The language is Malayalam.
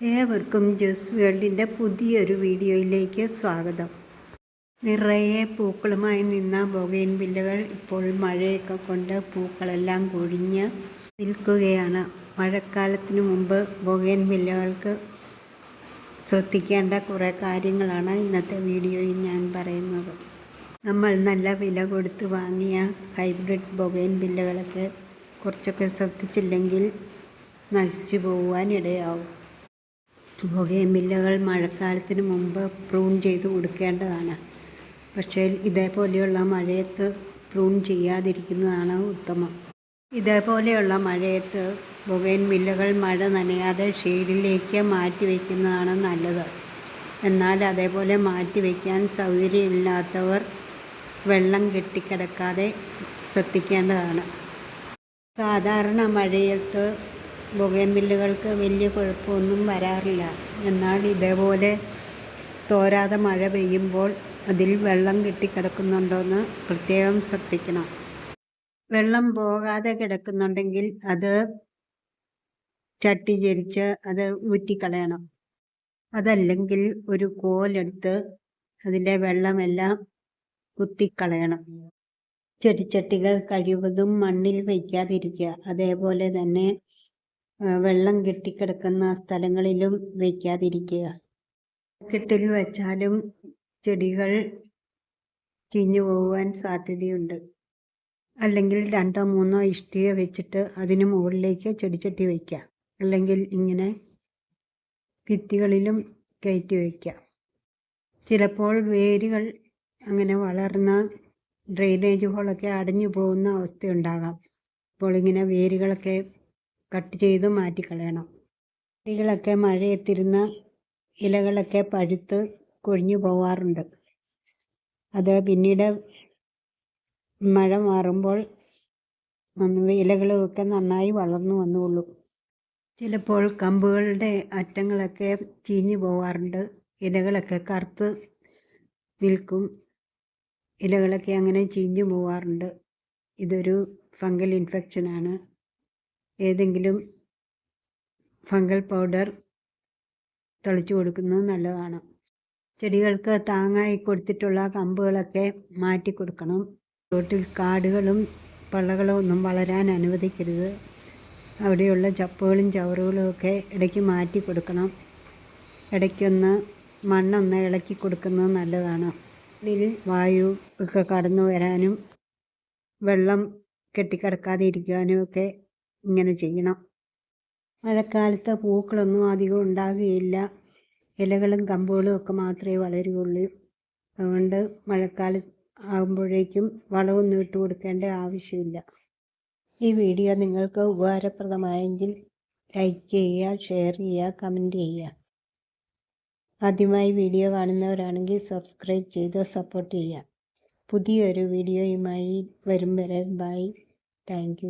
ഏവർക്കും ജസ് വേൾഡിന്റെ പുതിയൊരു വീഡിയോയിലേക്ക് സ്വാഗതം. നിറയെ പൂക്കളുമായി നിന്ന ബൊഗൈൻ ബില്ലുകൾ ഇപ്പോൾ മഴയൊക്കെ കൊണ്ട് പൂക്കളെല്ലാം കൊഴിഞ്ഞ് നിൽക്കുകയാണ്. മഴക്കാലത്തിന് മുമ്പ് ബൊഗൈൻ ബില്ലുകൾക്ക് ശ്രദ്ധിക്കേണ്ട കുറേ കാര്യങ്ങളാണ് ഇന്നത്തെ വീഡിയോയിൽ ഞാൻ പറയുന്നത്. നമ്മൾ നല്ല വില കൊടുത്ത് വാങ്ങിയ ഹൈബ്രിഡ് ബൊഗൈൻ ബില്ലുകളൊക്കെ കുറച്ചൊക്കെ ശ്രദ്ധിച്ചില്ലെങ്കിൽ നശിച്ചു പോകുവാൻ ഇടയാവും ബൊഗേമില്ലകൾ മഴക്കാലത്തിന് മുമ്പ് പ്രൂൺ ചെയ്ത് കൊടുക്കേണ്ടതാണ് പക്ഷേ ഇതേപോലെയുള്ള മഴയത്ത് പ്രൂൺ ചെയ്യാതിരിക്കുന്നതാണ് ഉത്തമം. ഇതേപോലെയുള്ള മഴയത്ത് ബൊഗൈൻ മില്ലകൾ മഴ നനയാതെ ഷെയ്ഡിലേക്ക് മാറ്റി വയ്ക്കുന്നതാണ് നല്ലത്. എന്നാൽ അതേപോലെ മാറ്റി വയ്ക്കാൻ സൗകര്യമില്ലാത്തവർ വെള്ളം കെട്ടിക്കിടക്കാതെ ശ്രദ്ധിക്കേണ്ടതാണ്. സാധാരണ മഴയത്ത് ബൊഗേൻവില്ലുകൾക്ക് വലിയ കുഴപ്പമൊന്നും വരാറില്ല. എന്നാൽ ഇതേപോലെ തോരാതെ മഴ പെയ്യുമ്പോൾ അതിൽ വെള്ളം കെട്ടിക്കിടക്കുന്നുണ്ടോയെന്ന് പ്രത്യേകം ശ്രദ്ധിക്കണം. വെള്ളം പോകാതെ കിടക്കുന്നുണ്ടെങ്കിൽ അത് ചട്ടി ചരിച്ച് അത് ഊറ്റിക്കളയണം. അതല്ലെങ്കിൽ ഒരു കോലെടുത്ത് അതിലെ വെള്ളമെല്ലാം കുത്തിക്കളയണം. ചെടിച്ചട്ടികൾ കഴിവതും മണ്ണിൽ വയ്ക്കാതിരിക്കുക. അതേപോലെ തന്നെ വെള്ളം കെട്ടിക്കിടക്കുന്ന സ്ഥലങ്ങളിലും വയ്ക്കാതിരിക്കുക. കെട്ടിൽ വെച്ചാലും ചെടികൾ ചീഞ്ഞു പോകുവാൻ സാധ്യതയുണ്ട്. അല്ലെങ്കിൽ രണ്ടോ മൂന്നോ ഇഷ്ടിക വെച്ചിട്ട് അതിന് മുകളിലേക്ക് ചെടിച്ചട്ടി വയ്ക്കാം. അല്ലെങ്കിൽ ഇങ്ങനെ ഭിത്തികളിലും കയറ്റി വയ്ക്കാം. ചിലപ്പോൾ വേരുകൾ അങ്ങനെ വളർന്ന ഡ്രെയിനേജ് ഹോളൊക്കെ അടഞ്ഞു പോകുന്ന അവസ്ഥയുണ്ടാകാം. അപ്പോൾ ഇങ്ങനെ വേരുകളൊക്കെ കട്ട് ചെയ്ത് മാറ്റിക്കളയണം ചെടികളൊക്കെ മഴയത്തിരുന്ന് ഇലകളൊക്കെ പഴുത്ത് കൊഴിഞ്ഞു പോവാറുണ്ട്. അത് പിന്നീട് മഴ മാറുമ്പോൾ ഇലകളൊക്കെ നന്നായി വളർന്നു വന്നുള്ളൂ. ചിലപ്പോൾ കമ്പുകളുടെ അറ്റങ്ങളൊക്കെ ചീഞ്ഞു പോവാറുണ്ട്. ഇലകളൊക്കെ കറുത്ത് നിൽക്കും. ഇലകളൊക്കെ അങ്ങനെ ചീഞ്ഞു പോവാറുണ്ട്. ഇതൊരു ഫംഗൽ ഇൻഫെക്ഷനാണ്. ഏതെങ്കിലും ഫംഗൽ പൗഡർ തളിച്ചു കൊടുക്കുന്നത് നല്ലതാണ്. ചെടികൾക്ക് താങ്ങായി കൊടുത്തിട്ടുള്ള കമ്പുകളൊക്കെ മാറ്റി കൊടുക്കണം. തോട്ടിൽ കാടുകളും പള്ളകളും ഒന്നും വളരാൻ അനുവദിക്കരുത്. അവിടെയുള്ള ചപ്പുകളും ചവറുകളും ഒക്കെ ഇടയ്ക്ക് മാറ്റി കൊടുക്കണം. ഇടയ്ക്കൊന്ന് മണ്ണൊന്ന് ഇളക്കി കൊടുക്കുന്നത് നല്ലതാണ്. വായു ഒക്കെ കടന്നു വരാനും വെള്ളം കെട്ടിക്കിടക്കാതെ ഇരിക്കാനും ഒക്കെ ഇങ്ങനെ ചെയ്യണം. മഴക്കാലത്ത് പൂക്കളൊന്നും അധികം ഉണ്ടാകുകയില്ല. ഇലകളും കമ്പുകളും ഒക്കെ മാത്രമേ വളരുകയുള്ളൂ. അതുകൊണ്ട് മഴക്കാലം ആകുമ്പോഴേക്കും വളമൊന്നും ഇട്ട് കൊടുക്കേണ്ട ആവശ്യമില്ല. ഈ വീഡിയോ നിങ്ങൾക്ക് ഉപകാരപ്രദമായെങ്കിൽ ലൈക്ക് ചെയ്യുക ഷെയർ ചെയ്യുക കമന്റ് ചെയ്യുക. ആദ്യമായി വീഡിയോ കാണുന്നവരാണെങ്കിൽ സബ്സ്ക്രൈബ് ചെയ്ത് സപ്പോർട്ട് ചെയ്യുക. പുതിയൊരു വീഡിയോയുമായി വരും വരെ ബൈ താങ്ക്